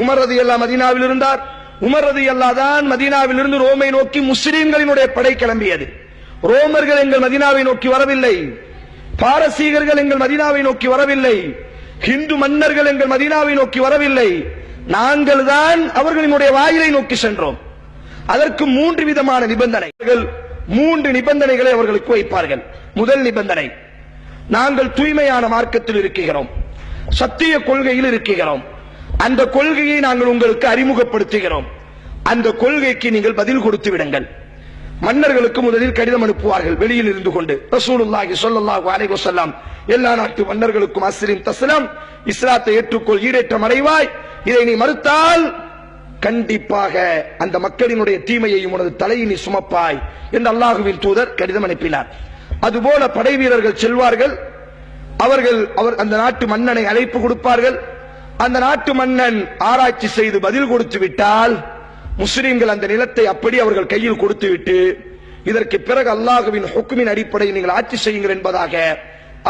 Umar ரதி அல்லா மதீனாவில் இருந்தார். Umar ரதி அல்லா தான் மதீனாவில் இருந்து ரோமை நோக்கி முஸ்லிம்களினுடைய படை கிளம்பியது. ரோமர்கள் எங்கள் மதீனாவை நோக்கி வரவில்லை. பாரசீகர்கள் எங்கள் மதீனாவை நோக்கி வரவில்லை. ஹிந்து மன்னர்கள் எங்கள் மதீனாவை நோக்கி வரவில்லை. நாங்கள் தான் அவர்களினுடைய வாயிலை நோக்கி சென்றோம். அதற்கு மூன்று விதமான நிபந்தனைகள் மூன்று நிபந்தனைகளை அவர்களுக்கு வைப்பார்கள். முதல் நிபந்தனை நாங்கள் தூய்மையான மார்க்கத்தில் இருக்கிறோம். சத்திய கொள்கையில் இருக்கிறோம். அந்த கொள்கையை நாங்கள் உங்களுக்கு அறிமுகப்படுத்துகிறோம். அந்த கொள்கைக்கு நீங்கள் பதில் கொடுத்து விடுங்கள். மன்னர்களுக்கு முதலில் கடிதம் அனுப்புவார்கள் வெளியில் இருந்து கொண்டு. ரசூலுல்லாஹி ஸல்லல்லாஹு அலைஹி வஸல்லம் எல்லா நாட்டு மன்னர்களுக்கும் அஸ்லிம் தஸ்லம் இஸ்லாத்தை ஏற்றுக்கொள் ஈடேற்றம் அடைவாய். இதை நீ மறுத்தால் கண்டிப்பாக அந்த மக்களினுடைய தீமையையும் உனது தலையை நீ சுமப்பாய் என்று அல்லாஹுவின் தூதர் கடிதம் அனுப்பினார். அதுபோல படை வீரர்கள் செல்வார்கள். அவர்கள் அவர் அந்த நாட்டு மன்னனை அழைப்பு கொடுப்பார்கள். அந்த நாட்டு மன்னன் ஆராய்ச்சி செய்து பதில் கொடுத்து விட்டால் முஸ்லிம்கள் அந்த நிலத்தை அப்படி அவர்கள் கையில் கொடுத்து விட்டு இதற்கு பிறகு அல்லாஹுவின் ஹுக்குமின் அடிப்படையில் நீங்கள் ஆட்சி செய்யுங்கள் என்பதாக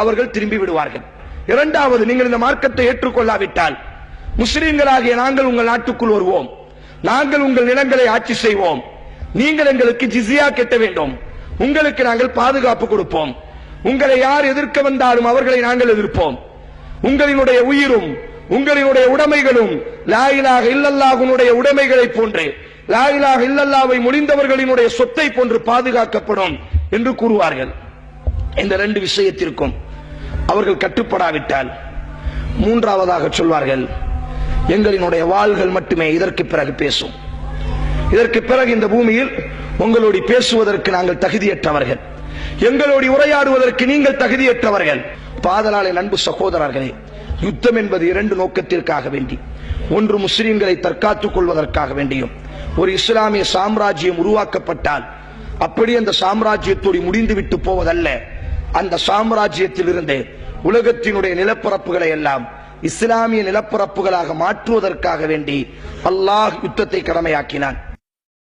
அவர்கள் திரும்பி விடுவார்கள். இரண்டாவது நீங்கள் இந்த மார்க்கத்தை ஏற்றுக்கொள்ளாவிட்டால் முஸ்லிம்களாகிய நாங்கள் உங்கள் நாட்டுக்குள் வருவோம். நாங்கள் உங்கள் நிலங்களை ஆட்சி செய்வோம். நீங்கள் எங்களுக்கு ஜிசியா கெட்ட வேண்டும். உங்களுக்கு நாங்கள் பாதுகாப்பு கொடுப்போம். உங்களை யார் எதிர்க்க வந்தாலும் அவர்களை நாங்கள் எதிர்ப்போம். உங்களினுடைய உயிரும் உங்களினுடைய உடைமைகளும் லாயிலாக இல்லல்லாகுனுடைய உடைமைகளை போன்றே. லாயிலாக இல்லல்லாவை முடிந்தவர்களினுடைய சொத்தை போன்று பாதுகாக்கப்படும் என்று கூறுவார்கள். இந்த ரெண்டு விஷயத்திற்கும் அவர்கள் கட்டுப்படாவிட்டால் மூன்றாவதாக சொல்வார்கள் எங்களினுடைய வாள்கள் மட்டுமே இதற்கு பிறகு பேசும். இதற்கு பிறகு இந்த பூமியில் உங்களோடு பேசுவதற்கு நாங்கள் தகுதியற்றவர்கள். எங்களோடு உரையாடுவதற்கு நீங்கள் தகுதியற்றவர்கள். பாதலாளை அன்பு சகோதரர்களே யுத்தம் என்பது இரண்டு நோக்கத்திற்காக வேண்டி ஒன்று முஸ்லிம்களை தற்காத்துக் கொள்வதற்காக வேண்டியும் ஒரு இஸ்லாமிய சாம்ராஜ்யம் உருவாக்கப்பட்டால் அப்படி அந்த சாம்ராஜ்யத்தோடு முடிந்துவிட்டு போவதல்ல. அந்த சாம்ராஜ்யத்தில் இருந்து உலகத்தினுடைய நிலப்பரப்புகளை எல்லாம் இஸ்லாமிய நிலப்பரப்புகளாக மாற்றுவதற்காக வேண்டி அல்லாஹ் யுத்தத்தை கடமையாக்கினான்.